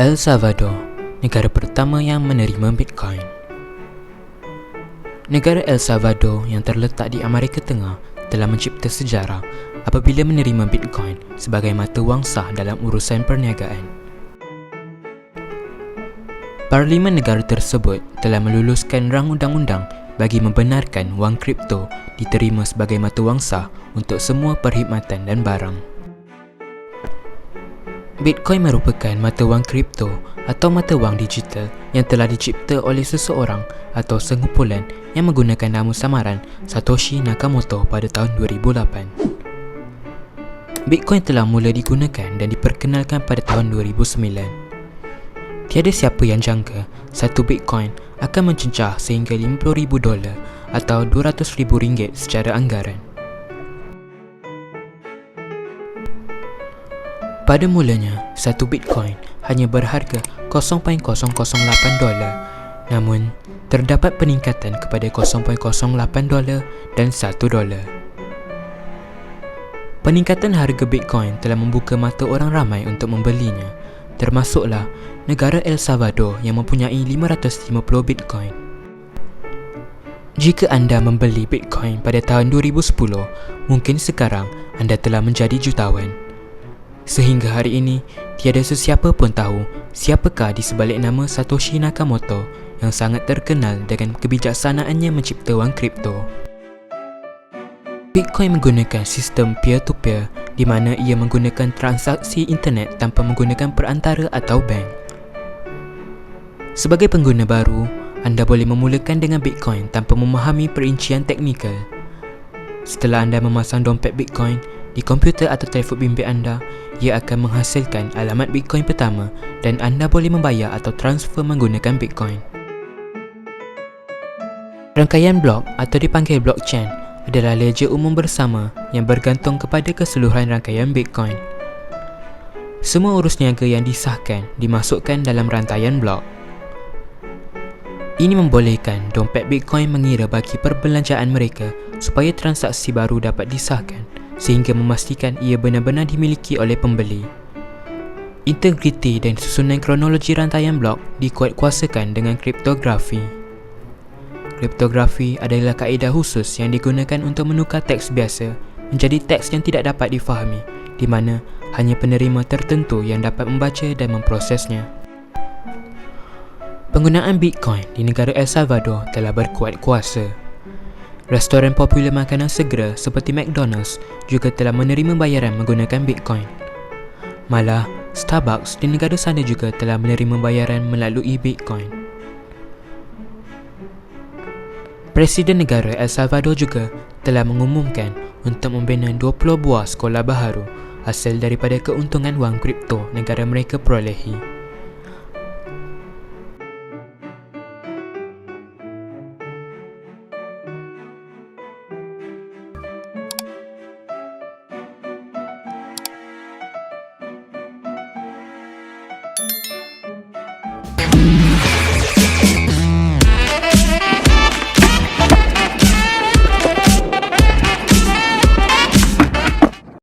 El Salvador, negara pertama yang menerima Bitcoin. Negara El Salvador yang terletak di Amerika Tengah telah mencipta sejarah apabila menerima Bitcoin sebagai mata wang sah dalam urusan perniagaan. Parlimen negara tersebut telah meluluskan rang undang-undang bagi membenarkan wang kripto diterima sebagai mata wang sah untuk semua perkhidmatan dan barang. Bitcoin merupakan mata wang kripto atau mata wang digital yang telah dicipta oleh seseorang atau sengumpulan yang menggunakan nama samaran Satoshi Nakamoto pada tahun 2008. Bitcoin telah mula digunakan dan diperkenalkan pada tahun 2009. Tiada siapa yang jangka satu Bitcoin akan mencecah sehingga 50,000 dolar atau 200,000 ringgit secara anggaran. Pada mulanya, satu Bitcoin hanya berharga 0.008 dolar. Namun, terdapat peningkatan kepada 0.08 dolar dan 1 dolar. Peningkatan harga Bitcoin telah membuka mata orang ramai untuk membelinya, termasuklah negara El Salvador yang mempunyai 550 Bitcoin. Jika anda membeli Bitcoin pada tahun 2010, mungkin sekarang anda telah menjadi jutawan. Sehingga hari ini, tiada sesiapa pun tahu siapakah di sebalik nama Satoshi Nakamoto yang sangat terkenal dengan kebijaksanaannya mencipta wang kripto. Bitcoin menggunakan sistem peer-to-peer di mana ia menggunakan transaksi internet tanpa menggunakan perantara atau bank. Sebagai pengguna baru, anda boleh memulakan dengan Bitcoin tanpa memahami perincian teknikal. Setelah anda memasang dompet Bitcoin, di komputer atau telefon bimbit anda, ia akan menghasilkan alamat Bitcoin pertama dan anda boleh membayar atau transfer menggunakan Bitcoin. Rangkaian blok atau dipanggil blockchain adalah ledger umum bersama yang bergantung kepada keseluruhan rangkaian Bitcoin. Semua urus niaga yang disahkan dimasukkan dalam rantaian blok. Ini membolehkan dompet Bitcoin mengira bagi perbelanjaan mereka supaya transaksi baru dapat disahkan sehingga memastikan ia benar-benar dimiliki oleh pembeli. Integriti dan susunan kronologi rantaian blok dikuatkuasakan dengan kriptografi. Kriptografi adalah kaedah khusus yang digunakan untuk menukar teks biasa menjadi teks yang tidak dapat difahami di mana hanya penerima tertentu yang dapat membaca dan memprosesnya. Penggunaan Bitcoin di negara El Salvador telah berkuat kuasa Restoran popular makanan segera seperti McDonald's juga telah menerima bayaran menggunakan Bitcoin. Malah, Starbucks di negara sana juga telah menerima bayaran melalui Bitcoin. Presiden negara El Salvador juga telah mengumumkan untuk membina 20 buah sekolah baharu hasil daripada keuntungan wang kripto negara mereka perolehi.